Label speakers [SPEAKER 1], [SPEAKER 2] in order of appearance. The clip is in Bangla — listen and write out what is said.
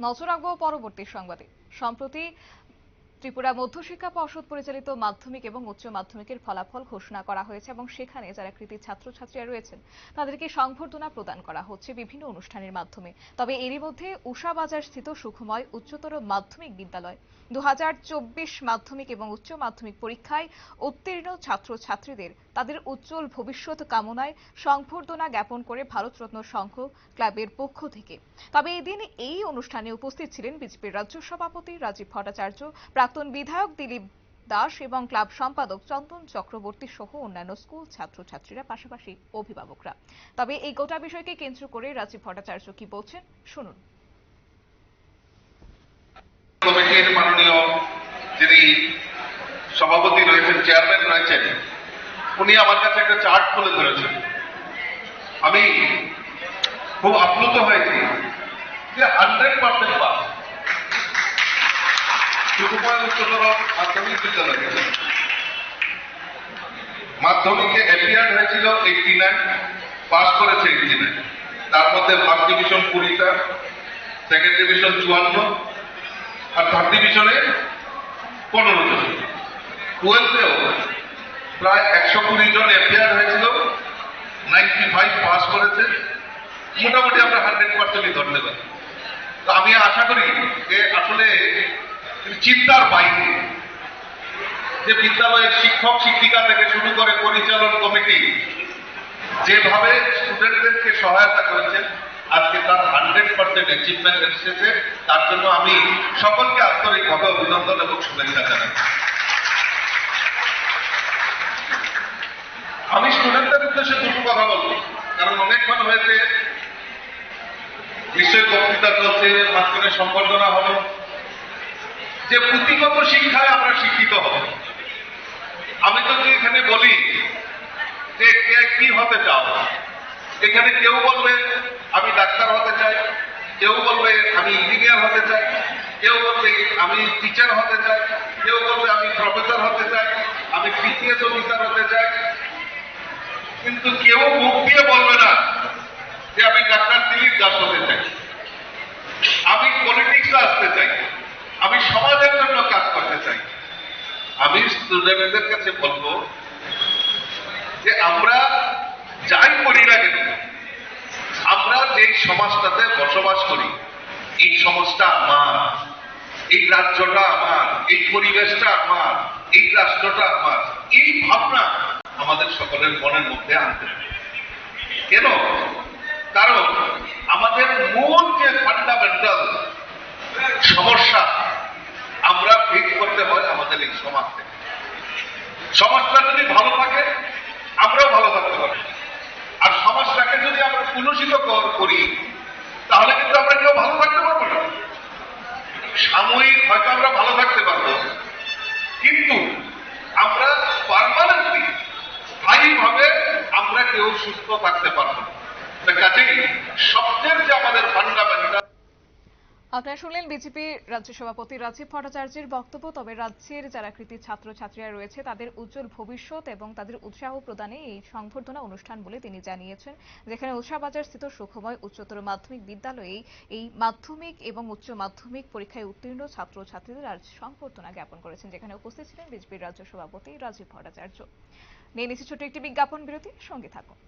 [SPEAKER 1] নজর রাখব পরবর্তী সংবাদে। সম্প্রতি ত্রিপুরা মধ্যশিক্ষা পর্ষদ পরিচালিত মাধ্যমিক এবং উচ্চ মাধ্যমিকের ফলাফল ঘোষণা করা হয়েছে এবং সেখানে যারা কৃতি ছাত্রছাত্রীরা রয়েছেন, তাদেরকে সংবর্ধনা প্রদান করা হচ্ছে বিভিন্ন অনুষ্ঠানের মাধ্যমে। তবে এরই মধ্যে উষাবাজার স্থিত সুখময় উচ্চতর মাধ্যমিক বিদ্যালয়। দু হাজার চব্বিশ মাধ্যমিক এবং উচ্চ মাধ্যমিক পরীক্ষায় উত্তীর্ণ ছাত্রছাত্রীদের তাদের উজ্জ্বল ভবিষ্যৎ কামনায় সংবর্ধনা জ্ঞাপন করে ভারতরত্ন সংঘ ক্লাবের পক্ষ থেকে। তবে এদিন এই অনুষ্ঠানে উপস্থিত ছিলেন বিজেপির রাজ্য সভাপতি রাজীব ভট্টাচার্য প্রাক্তন বিধায়ক দিলীপ দাস এবং ক্লাব সম্পাদক চন্দন চক্রবর্তী সহ অন্যান্য স্কুল ছাত্রছাত্রীরা, পাশাপাশি অভিভাবকরা। তবে এই গোটা বিষয়কে কেন্দ্র করে রাজীব ভট্টাচার্য কি বলছেন, শুনুন।
[SPEAKER 2] কমিটির মাননীয় যিনি সভাপতি রয়েছেন, চেয়ারম্যান রয়েছেন, উনি আমার কাছে একটা চার্ট তুলে ধরেছেন। আমি খুব আপ্লুত হয়েছি যে হান্ড্রেড পার্সেন্ট পাস। মাধ্যমিক অ্যাপিয়ার্ড হয়েছিল এইটটি নাইন পাস করেছে এইটটি নাইন তার মধ্যে ফার্স্ট ডিভিশন কুড়িটা সেকেন্ড ডিভিশন চুয়ান্ন, আর থার্ড ডিভিশনে পনেরো জন। টুয়েলভেও প্রায় একশো কুড়ি জন এফআইআর হয়েছিল নাইনটি ফাইভ পাস করেছে। মোটামুটি আমরা হান্ড্রেড পার্সেন্টই ধরতে পারি। তো আমি আশা করি যে আসলে চিন্তার বাইরে। যে বিদ্যালয়ের শিক্ষক, শিক্ষিকা থেকে শুরু করে পরিচালন কমিটি যেভাবে স্টুডেন্টদেরকে সহায়তা করেছেন, আজকে তার হান্ড্রেড পার্সেন্ট অ্যাচিভমেন্ট এসেছে। তার জন্য আমি সকলকে আন্তরিকভাবে অভিনন্দন এবং শুভেচ্ছা জানাই। আমি স্টুডেন্টদের উদ্দেশ্যে দুটো কথা বলব। কারণ অনেকক্ষণ হয়েছে বিশ্বের বক্তৃতা চলছে, মাঝখানে সম্বর্ধনা হলো যে পুঁথিগত শিক্ষায় আমরা শিক্ষিত হব। আমি যদি এখানে বলি যে কে হতে চাও, এখানে কেউ বলবে আমি ডাক্তার হতে চাই, কেউ বলবে আমি ইঞ্জিনিয়ার হতে চাই, কেউ বলবে আমি টিচার হতে চাই, কেউ বলবে আমি প্রফেসর হতে চাই, আমি বিসিএস অফিসার হতে চাই। কিন্তু কেউ মুখ দিয়ে বলবে না যে আমি ডাক্তার দিলীপ দাস হতে চাই আমি পলিটিক্সে আসতে চাই আমি সমাজের জন্য কাজ করতে চাই আমি স্টুডেন্টদের কাছে বলব যে আমরা যাই করি না কেন, আমরা যে সমাজটাতে বসবাস করি, এই সমাজটা আমার, এই রাজ্যটা আমার, এই পরিবেশটা আমার, এই রাষ্ট্রটা আমার, এই ভাবনা আমাদের সকলের মনের মধ্যে আনতে হবে। কেন? কারণ আমাদের মূল যে ফান্ডামেন্টাল সমস্যা আমরা ফেস করতে হয় আমাদের এই সমাজ থেকে সমাজটা যদি ভালো থাকে, আমরাও ভালো থাকতে পারি আর সমাজটাকে যদি আমরা কুলুষিত করি তাহলে কিন্তু আমরা কেউ ভালো থাকতে পারব না। সাময়িক হয়তো আমরা ভালো থাকতে পারব। কিন্তু আমরা পারমানেন্টলি স্থায়ীভাবে আমরা কেউ সুস্থ থাকতে পারব না। কাজেই সবচেয়ে যে আমাদের ফান্ডামেন্টাল
[SPEAKER 1] আপনারা শুনলেন বিজেপি রাজ্য সভাপতি রাজীব ভট্টাচার্যের বক্তব্য, তবে রাজ্যের যারা কৃতি ছাত্রছাত্রীরা রয়েছে, তাদের উজ্জ্বল ভবিষ্যৎ এবং তাদের উৎসাহ প্রদানে এই সংবর্ধনা অনুষ্ঠান বলে তিনি জানিয়েছেন, যেখানে উষাবাজার স্থিত সুখময় উচ্চতর মাধ্যমিক বিদ্যালয়ে এই মাধ্যমিক এবং উচ্চ মাধ্যমিক পরীক্ষায় উত্তীর্ণ ছাত্রছাত্রীদের আজ সংবর্ধনা জ্ঞাপন করেছেন, যেখানে উপস্থিত ছিলেন বিজেপির রাজ্য সভাপতি রাজীব ভট্টাচার্য। নিয়ে নিচ্ছে ছোট একটি বিজ্ঞাপন বিরতি, সঙ্গে থাকুন।